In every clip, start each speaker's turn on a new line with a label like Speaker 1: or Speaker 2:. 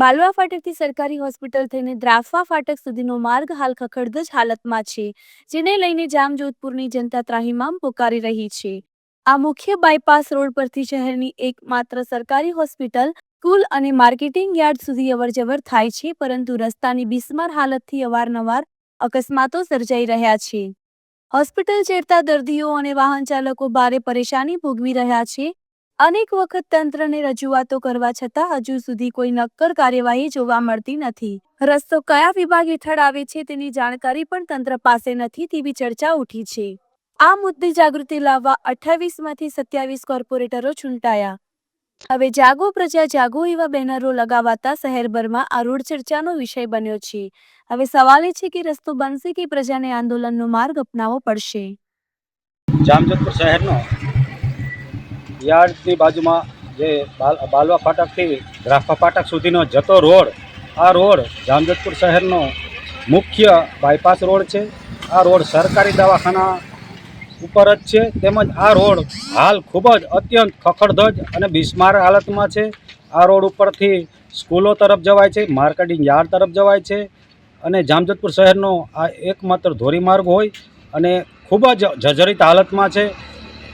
Speaker 1: બાલવા ફાટકથી સરકારી હોસ્પિટલ થઈને દ્રાફા ફાટક સુધીનો માર્ગ હાલ ખખડધજ હાલતમાં છે, જેને લઈને જામજોધપુરની જનતા ત્રાહિમામ પોકારી રહી છે. આ મુખ્ય બાયપાસ રોડ પરથી શહેરની એકમાત્ર સરકારી હોસ્પિટલ, સ્કૂલ અને માર્કેટિંગ યાર્ડ સુધી અવરજવર થાય છે, પરંતુ રસ્તાની બિસ્માર હાલતથી અવારનવાર અકસ્માતો સર્જાઈ રહ્યા છે. હોસ્પિટલ ચેરતા દર્દીઓ અને વાહન ચાલકો ભારે પરેશાની ભોગવી રહ્યા છે અનેક વખત તંત્રને રજૂઆતો કરવા છતાં હજુ સુધી કોઈ નક્કર કાર્યવાહી જોવા મળતી નથી. રસ્તો કયા વિભાગ હેઠળ આવે છે તેની જાણકારી પણ તંત્ર પાસે નથી તેવી ચર્ચા ઉઠી છે. આ મુદ્દે જાગૃતિ લાવવા અઠ્ઠાવીસમાંથી સત્યાવીસ કોર્પોરેટરો ચૂંટાયા હવે જાગો પ્રજા, જાગો એવા બેનરો લગાવાતા શહેરભરમાં આ રૂઢ ચર્ચાનો વિષય બન્યો છે. હવે સવાલ એ છે કે રસ્તો બનશે કે પ્રજાને આંદોલનનો માર્ગ અપનાવવો પડશે?
Speaker 2: જામજોધપુર શહેરનો યાર્ડની બાજુમાં જે બાલ, બાલવા ફાટકથી રાફા ફાટક સુધીનો જતો રોડ, આ રોડ જામજોધપુર શહેરનો મુખ્ય બાયપાસ રોડ છે. આ રોડ સરકારી દવાખાના ઉપર જ છે. તેમજ આ રોડ હાલ ખૂબ જ અત્યંત ખખડધજ અને બિસ્માર હાલતમાં છે. આ રોડ ઉપરથી સ્કૂલો તરફ જવાય છે, માર્કેટિંગ યાર્ડ તરફ જવાય છે અને જામજોધપુર શહેરનો આ એકમાત્ર ધોરીમાર્ગ હોય અને ખૂબ જ જર્જરિત હાલતમાં છે.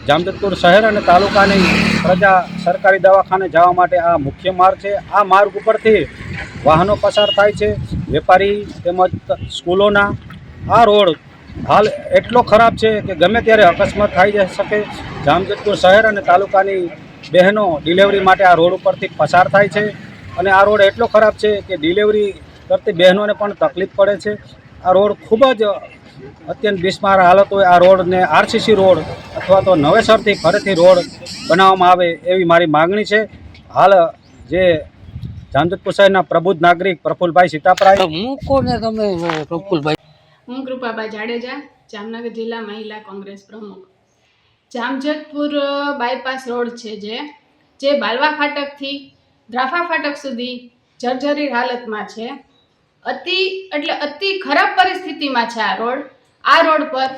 Speaker 2: જામજોધપુર શહેર અને તાલુકાની પ્રજા સરકારી દવાખાને જવા માટે આ મુખ્ય માર્ગ છે. આ માર્ગ ઉપરથી વાહનો પસાર થાય છે. વેપારી તેમજ સ્કૂલોના. આ રોડ હાલ એટલો ખરાબ છે કે ગમે ત્યારે અકસ્માત થઈ જઈ શકે. જામજતપુર શહેર અને તાલુકાની બહેનો ડિલિવરી માટે આ રોડ ઉપરથી પસાર થાય છે. અને આ રોડ એટલો ખરાબ છે કે ડિલિવરી કરતી બહેનોને પણ તકલીફ પડે છે. આ રોડ ખૂબ જ અત્યંત બિસ્માર હાલત હોય આ રોડને આરસીસી રોડ અથવા તો નવેસરથી ફરીથી રોડ બનાવવામાં આવે એવી મારી માગણી છે. હાલ જે જામજોધપુર શહેરના પ્રબુદ્ધ નાગરિક પ્રફુલભાઈ સીતાપરાય
Speaker 3: હું કોને તમે પ્રફુલભાઈ?
Speaker 4: હું કૃપાબા જાડેજા જામનગર જિલ્લા મહિલા કોંગ્રેસ પ્રમુખ. જામજતપુર બાયપાસ રોડ છે જે જે બાલવા ફાટકથી દ્રાફા ફાટક સુધી જર્જરી હાલતમાં છે. અતિ, એટલે અતિ ખરાબ પરિસ્થિતિમાં છે આ રોડ. આ રોડ પર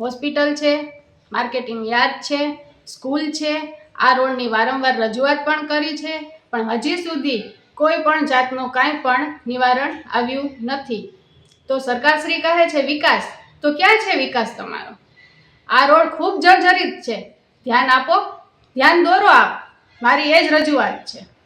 Speaker 4: હોસ્પિટલ છે, માર્કેટિંગ યાર્ડ છે, સ્કૂલ છે. આ રોડની વારંવાર રજૂઆત પણ કરી છે, પણ હજી સુધી કોઈ પણ જાતનું કાંઈ પણ નિવારણ આવ્યું નથી. તો સરકારશ્રી કહે છે, વિકાસ. તો ક્યાં છે વિકાસ તમારો? આ રોડ ખૂબ જર્જરિત છે. ધ્યાન આપો, ધ્યાન દોરો આપ. મારી એ જ રજૂઆત છે.